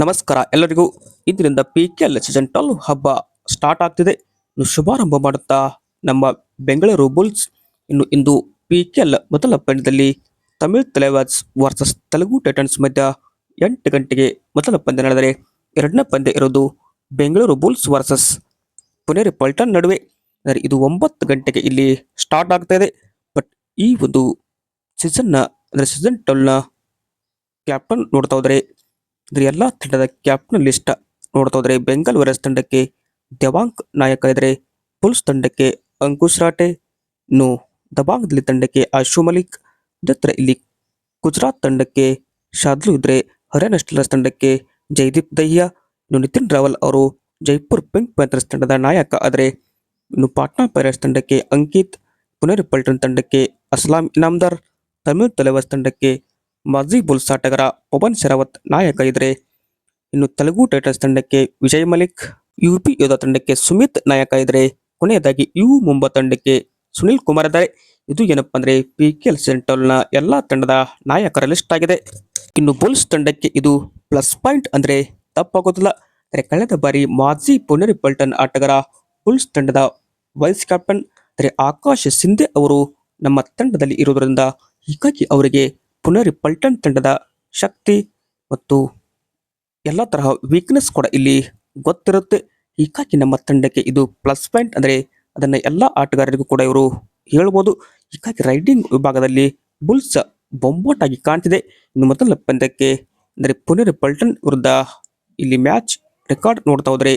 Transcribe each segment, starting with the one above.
ನಮಸ್ಕಾರ ಎಲ್ಲರಿಗೂ. ಇದರಿಂದ P K L season twelve ಹಬ್ಬ ಸ್ಟಾರ್ಟ್ ಆಗ್ತಿದೆ. ಇನ್ನು ಶುಭಾರಂಭ ಮಾಡುತ್ತಾ ನಮ್ಮ ಬೆಂಗಳೂರು ಬುಲ್ಸ್ ಇನ್ನು ಇಂದು ಪಿ ಕೆ ಎಲ್ ಮೊದಲ ಪಂದ್ಯದಲ್ಲಿ ತಮಿಳ್ ತಲೆವಾಸ್ ವರ್ಸಸ್ ತೆಲುಗು ಟೈಟನ್ಸ್ ಮಧ್ಯ ಎಂಟು ಗಂಟೆಗೆ ಮೊದಲ ಪಂದ್ಯ ನಡೆದರೆ ಎರಡನೇ ಪಂದ್ಯ ಇರೋದು ಬೆಂಗಳೂರು ಬುಲ್ಸ್ ವರ್ಸಸ್ ಪುನೇರಿ ಪಲ್ಟನ್ ನಡುವೆ. ಅಂದರೆ ಇದು ಒಂಬತ್ತು ಗಂಟೆಗೆ ಇಲ್ಲಿ ಸ್ಟಾರ್ಟ್ ಆಗ್ತಾ ಇದೆ. ಬಟ್ ಈ ಒಂದು ಸೀಸನ್ನ ಅಂದರೆ ಸೀಸನ್ ಟ್ವೆಲ್ನ ಕ್ಯಾಪ್ಟನ್ ನೋಡ್ತಾ ಹೋದರೆ ಇದ್ರ ಎಲ್ಲ ತಂಡದ ಕ್ಯಾಪ್ಟನ್ ಲಿಸ್ಟ್ ನೋಡ್ತಾ ಹೋದ್ರೆ ಬೆಂಗಾಲ್ ವಾರಿಯರ್ಸ್ ತಂಡಕ್ಕೆ ದೇವಾಂಗ್ ನಾಯಕ ಇದ್ರೆ ಪುಲ್ಸ್ ತಂಡಕ್ಕೆ ಅಂಕುಶ್ ರಾಟೆ ಇನ್ನು ದಬಾಂಗ್ದಲ್ಲಿ ತಂಡಕ್ಕೆ ಆಶು ಮಲಿಕ್ ಇದ್ರೆ ಇಲ್ಲಿ ಗುಜರಾತ್ ತಂಡಕ್ಕೆ ಶಾದ್ಲು ಇದ್ರೆ ಹರಿಯಾಣ ಸ್ಟೀಲರ್ಸ್ ತಂಡಕ್ಕೆ ಜೈದೀಪ್ ದಹಿಯಾ, ಇನ್ನು ನಿತಿನ್ ರಾವಲ್ ಅವರು ಜೈಪುರ್ ಪಿಂಕ್ ಪ್ಯಾಂಥರ್ಸ್ ತಂಡದ ನಾಯಕ ಆದರೆ ಇನ್ನು ಪಾಟ್ನಾ ಪೈರಸ್ ತಂಡಕ್ಕೆ ಅಂಕಿತ್, ಪುನೇರಿ ಪಲ್ಟನ್ ತಂಡಕ್ಕೆ ಅಸ್ಲಾಂ ಇನಾಮ್ದಾರ್, ತಮಿಳ್ ತಲೆವಾಸ್ ತಂಡಕ್ಕೆ ಮಾಜಿ ಬುಲ್ಸ್ ಆಟಗಾರ ಪವನ್ ಶರಾವತ್ ನಾಯಕ ಇದ್ರೆ ಇನ್ನು ತೆಲುಗು ಟೈಟನ್ಸ್ ತಂಡಕ್ಕೆ ವಿಜಯ್ ಮಲಿಕ್, ಯುಪಿ ಯೋಧ ತಂಡಕ್ಕೆ ಸುಮಿತ್ ನಾಯಕ ಇದ್ರೆ ಕೊನೆಯದಾಗಿ ಯು ಮುಂಬಾ ತಂಡಕ್ಕೆ ಸುನಿಲ್ ಕುಮಾರ್ ಇದ್ದಾರೆ. ಇದು ಏನಪ್ಪಾ ಅಂದ್ರೆ ಪಿ ಕೆ ಎಲ್ ಸೆಂಟ್ರಲ್ನ ಎಲ್ಲಾ ತಂಡದ ನಾಯಕರ ಲಿಸ್ಟ್ ಆಗಿದೆ. ಇನ್ನು ಬುಲ್ಸ್ ತಂಡಕ್ಕೆ ಇದು ಪ್ಲಸ್ ಪಾಯಿಂಟ್ ಅಂದ್ರೆ ತಪ್ಪಾಗೋದಿಲ್ಲ. ಅಂದ್ರೆ ಕಳೆದ ಬಾರಿ ಮಾಜಿ ಪುನರಿ ಪಲ್ಟನ್ ಆಟಗಾರ ಬುಲ್ಸ್ ತಂಡದ ವೈಸ್ ಕ್ಯಾಪ್ಟನ್ ಅಂದರೆ ಆಕಾಶ್ ಸಿಂಧೆ ಅವರು ನಮ್ಮ ತಂಡದಲ್ಲಿ ಇರುವುದರಿಂದ ಹೀಗಾಗಿ ಅವರಿಗೆ ಪುನರಿ ಪಲ್ಟನ್ ತಂಡದ ಶಕ್ತಿ ಮತ್ತು ಎಲ್ಲ ತರಹ ವೀಕ್ನೆಸ್ ಕೂಡ ಇಲ್ಲಿ ಗೊತ್ತಿರುತ್ತೆ. ಹೀಗಾಗಿ ನಮ್ಮ ತಂಡಕ್ಕೆ ಇದು ಪ್ಲಸ್ ಪಾಯಿಂಟ್ ಅಂದರೆ ಅದನ್ನ ಎಲ್ಲ ಆಟಗಾರರಿಗೂ ಕೂಡ ಇವರು ಹೇಳ್ಬೋದು. ಹೀಗಾಗಿ ರೈಡಿಂಗ್ ವಿಭಾಗದಲ್ಲಿ ಬುಲ್ಸ್ ಬೊಂಬೋಟಾಗಿ ಕಾಣ್ತಿದೆ. ಇನ್ನು ಮೊದಲ ಪಂದ್ಯಕ್ಕೆ ಅಂದರೆ ಪುನರಿ ಪಲ್ಟನ್ ವಿರುದ್ಧ ಇಲ್ಲಿ ಮ್ಯಾಚ್ ರೆಕಾರ್ಡ್ ನೋಡ್ತಾ ಹೋದರೆ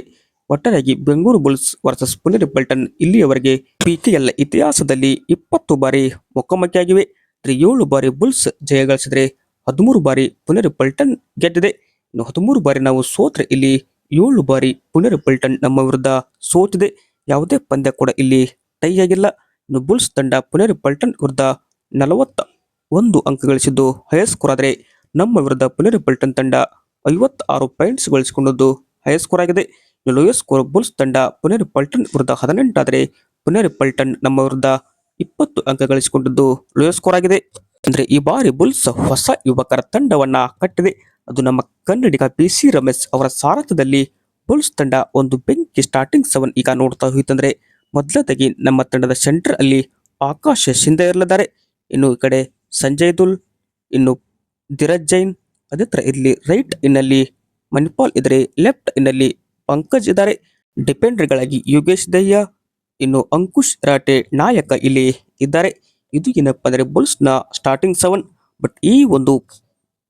ಒಟ್ಟಾರೆಯಾಗಿ ಬೆಂಗಳೂರು ಬುಲ್ಸ್ ವರ್ಸಸ್ ಪುನರಿ ಪಲ್ಟನ್ ಇಲ್ಲಿಯವರೆಗೆ ಪಿಕೆಎಲ್ ಇತಿಹಾಸದಲ್ಲಿ ಇಪ್ಪತ್ತು ಬಾರಿ ಮುಖಾಮುಖಿಯಾಗಿವೆ ಏಳು ಬಾರಿ ಬುಲ್ಸ್ ಜಯ ಗಳಿಸಿದ್ರೆ ಹದಿಮೂರು ಬಾರಿ ಪುನರ್ ಪಲ್ಟನ್ ಗೆದ್ದಿದೆ. ಇನ್ನು ಹದಿಮೂರು ಬಾರಿ ನಾವು ಸೋತ್ರೆ ಇಲ್ಲಿ ಏಳು ಬಾರಿ ಪುನರ್ ಪಲ್ಟನ್ ನಮ್ಮ ವಿರುದ್ಧ ಸೋತಿದೆ. ಯಾವುದೇ ಪಂದ್ಯ ಕೂಡ ಇಲ್ಲಿ ಟೈ ಆಗಿಲ್ಲ. ಇನ್ನು ಬುಲ್ಸ್ ತಂಡ ಪುನರ್ ಪಲ್ಟನ್ ವಿರುದ್ಧ ನಲವತ್ತ ಒಂದು ಅಂಕ ಗಳಿಸಿದ್ದು ಹೈಸ್ಕೋರ್ ಸ್ಕೋರ್ ಆದರೆ ನಮ್ಮ ವಿರುದ್ಧ ಪುನರ್ ಪಲ್ಟನ್ ತಂಡ ಐವತ್ತಾರು ಪಾಯಿಂಟ್ಸ್ ಗಳಿಸಿಕೊಂಡದ್ದು ಹೈಸ್ಕೋರ್ ಸ್ಕೋರ್ ಆಗಿದೆ. ಲೋಯೆಸ್ಟ್ ಸ್ಕೋರ್ ಬುಲ್ಸ್ ತಂಡ ಪುನರ್ಪಲ್ಟನ್ ವಿರುದ್ಧ ಹದಿನೆಂಟಾದರೆ ಪುನರ್ ಪಲ್ಟನ್ ನಮ್ಮ ವಿರುದ್ಧ ಇಪ್ಪತ್ತು ಅಂಕ ಗಳಿಸಿಕೊಂಡಿದ್ದು ಲೋಯರ್ ಸ್ಕೋರ್ ಆಗಿದೆ. ಅಂದ್ರೆ ಈ ಬಾರಿ ಬುಲ್ಸ್ ಹೊಸ ಯುವಕರ ತಂಡವನ್ನ ಕಟ್ಟಿದೆ. ಅದು ನಮ್ಮ ಕನ್ನಡಿಗ ಪಿ ಸಿ ರಮೇಶ್ ಅವರ ಸಾರಥ್ಯದಲ್ಲಿ ಬುಲ್ಸ್ ತಂಡ ಒಂದು ಬೆಂಕಿ ಸ್ಟಾರ್ಟಿಂಗ್ ಸೆವೆನ್ ಈಗ ನೋಡ್ತಾ ಹೋಯ್ತಂದ್ರೆ ಮೊದಲದಾಗಿ ನಮ್ಮ ತಂಡದ ಸೆಂಟರ್ ಅಲ್ಲಿ ಆಕಾಶ್ ಶಿಂದೆ ಇರಲಿದ್ದಾರೆ. ಇನ್ನು ಈ ಕಡೆ ಸಂಜಯ್ ದುಲ್, ಇನ್ನು ಧಿರಜ್ ಜೈನ್, ಅದೇ ತರ ಇಲ್ಲಿ ರೈಟ್ ಇನ್ನಲ್ಲಿ ಮಣಿಪಾಲ್ ಇದ್ರೆ ಲೆಫ್ಟ್ ಇನ್ನಲ್ಲಿ ಪಂಕಜ್ ಇದ್ದಾರೆ. ಡಿಪೆಂಡರ್ಗಳಾಗಿ ಯೋಗೇಶ್ ದಯ್ಯ ಇನ್ನು ಅಂಕುಶ್ ರಾಟೆ ನಾಯಕ ಇಲ್ಲಿ ಇದ್ದಾರೆ. ಇದು ಏನಪ್ಪ ಅಂದರೆ ಬುಲ್ಸ್ನ ಸ್ಟಾರ್ಟಿಂಗ್ ಸೆವೆನ್ ಬಟ್ ಈ ಒಂದು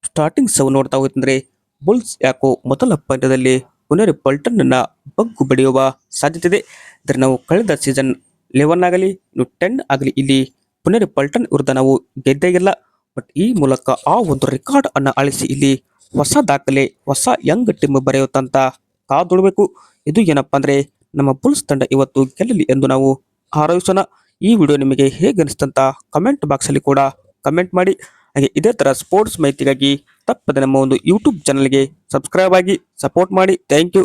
ಸ್ಟಾರ್ಟಿಂಗ್ ಸೆವೆನ್ ನೋಡ್ತಾ ಹೋಯ್ತಂದ್ರೆ ಬುಲ್ಸ್ ಯಾಕೋ ಮೊದಲ ಪಂದ್ಯದಲ್ಲಿ ಪುನರ್ ಪಲ್ಟನ್ ಅನ್ನ ಬಗ್ಗು ಬಡಿಯುವ ಸಾಧ್ಯತೆ ಇದೆ ಇದರ ನಾವು ಕಳೆದ ಸೀಸನ್ ಲೆವೆನ್ ಆಗಲಿ, ಇನ್ನು ಟೆನ್ ಆಗಲಿ ಇಲ್ಲಿ ಪುನರ್ ಪಲ್ಟನ್ ವಿರುದ್ಧ ನಾವು ಗೆದ್ದೇ ಇಲ್ಲ. ಬಟ್ ಈ ಮೂಲಕ ಆ ಒಂದು ರೆಕಾರ್ಡ್ ಅನ್ನ ಅಳಿಸಿ ಇಲ್ಲಿ ಹೊಸ ದಾಖಲೆ, ಹೊಸ ಯಂಗ್ ಟೀಮ್ ಬರೆಯುತ್ತಂತ ಕಾದೊಡಬೇಕು ಇದು ಏನಪ್ಪಾ ಅಂದ್ರೆ ನಮ್ಮ ಪುಲ್ಸ್ ತಂಡ ಇವತ್ತು ಗೆಲ್ಲಲಿ ಎಂದು ನಾವು ಹಾರೈಸೋಣ ಈ ವಿಡಿಯೋ ನಿಮಗೆ ಹೇಗೆ ಅನಿಸ್ತಂತ ಕಮೆಂಟ್ ಬಾಕ್ಸ್ ಅಲ್ಲಿ ಕೂಡ ಕಮೆಂಟ್ ಮಾಡಿ. ಹಾಗೆ ಇದೇ ಥರ ಸ್ಪೋರ್ಟ್ಸ್ ಮಾಹಿತಿಗಾಗಿ ತಪ್ಪದೆ ನಮ್ಮ ಒಂದು ಯೂಟ್ಯೂಬ್ ಚಾನಲ್ಗೆ ಸಬ್ಸ್ಕ್ರೈಬ್ ಆಗಿ ಸಪೋರ್ಟ್ ಮಾಡಿ. Thank you